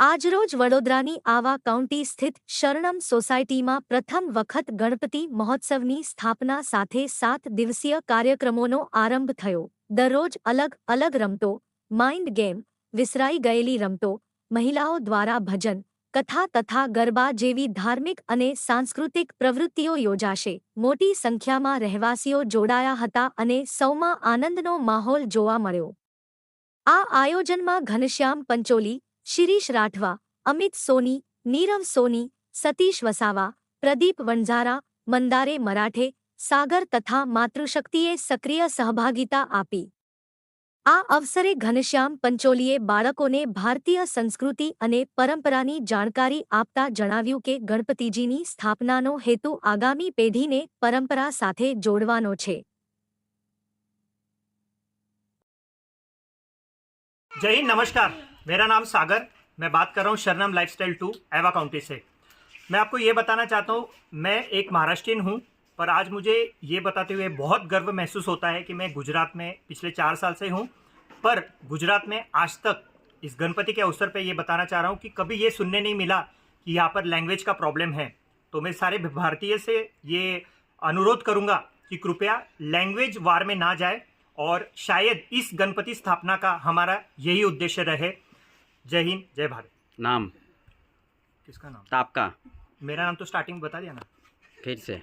આજરોજ વડોદરાની આવા કાઉન્ટી સ્થિત શરણમ સોસાયટીમાં પ્રથમ વખત ગણપતિ મહોત્સવની સ્થાપના સાથે સાત દિવસીય કાર્યક્રમોનો આરંભ થયો. દરરોજ અલગ અલગ રમતો માઇન્ડ ગેમ વિસરાઈ ગયેલી રમતો, મહિલાઓ દ્વારા ભજન, કથા તથા ગરબા જેવી ધાર્મિક અને સાંસ્કૃતિક પ્રવૃત્તિઓ યોજાશે. મોટી સંખ્યામાં રહેવાસીઓ જોડાયા હતા અને સૌમાં આનંદનો માહોલ જોવા મળ્યો. આ આયોજનમાં ઘનશ્યામ પંચોલી શિરીષ રાઠવા, અમિત સોની, નીરવ સોની, સતીશ વસાવા, પ્રદીપ વણઝારા, મંદારે મરાઠે, સાગર તથા માતૃશક્તિએ સક્રિય સહભાગિતા આપી. આ અવસરે ઘનશ્યામ પંચોલીએ બાળકોને ભારતીય સંસ્કૃતિ અને પરંપરાની જાણકારી આપતા જણાવ્યું કે ગણપતિજીની સ્થાપનાનો હેતુ આગામી પેઢીને પરંપરા સાથે જોડવાનો છે. જય નમસ્કાર. मेरा नाम सागर, मैं बात कर रहा हूँ शरणम लाइफस्टाइल टू एवा काउंटी से। मैं आपको ये बताना चाहता हूँ, मैं एक महाराष्ट्रियन हूँ, पर आज मुझे ये बताते हुए बहुत गर्व महसूस होता है कि मैं गुजरात में पिछले चार साल से हूँ, पर गुजरात में आज तक इस गणपति के अवसर पर ये बताना चाह रहा हूँ कि कभी ये सुनने नहीं मिला कि यहाँ पर लैंग्वेज का प्रॉब्लम है। तो मैं सारे भारतीय से ये अनुरोध करूँगा कि कृपया लैंग्वेज वार में ना जाए और शायद इस गणपति स्थापना का हमारा यही उद्देश्य रहे। जय हिंद जय भारत। नाम? किसका नाम? आपका मेरा नाम तो स्टार्टिंग में बता दिया ना। फिर से।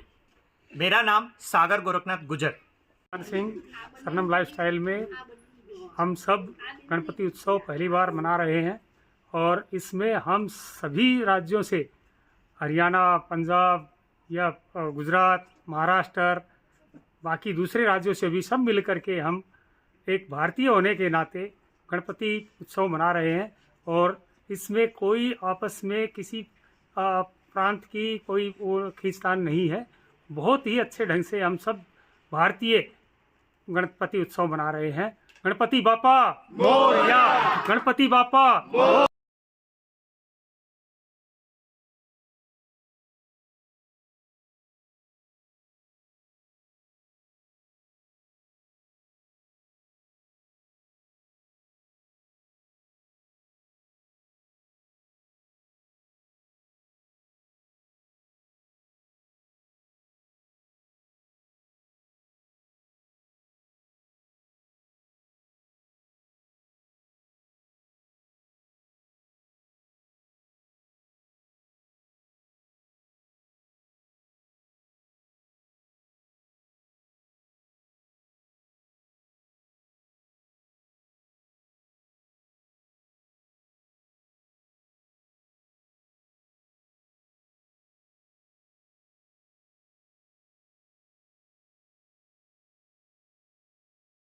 मेरा नाम सागर गोरखनाथ गुजर। सिंह सरनम लाइफस्टाइल में हम सब गणपति उत्सव पहली बार मना रहे हैं और इसमें हम सभी राज्यों से हरियाणा पंजाब या गुजरात महाराष्ट्र बाकी दूसरे राज्यों से भी सब मिल करके हम एक भारतीय होने के नाते गणपति उत्सव मना रहे हैं। और इसमें कोई आपस में किसी प्रांत की कोई वो खींचतान नहीं है। बहुत ही अच्छे ढंग से हम सब भारतीय गणपति उत्सव मना रहे हैं। गणपति बापा! गणपति बापा!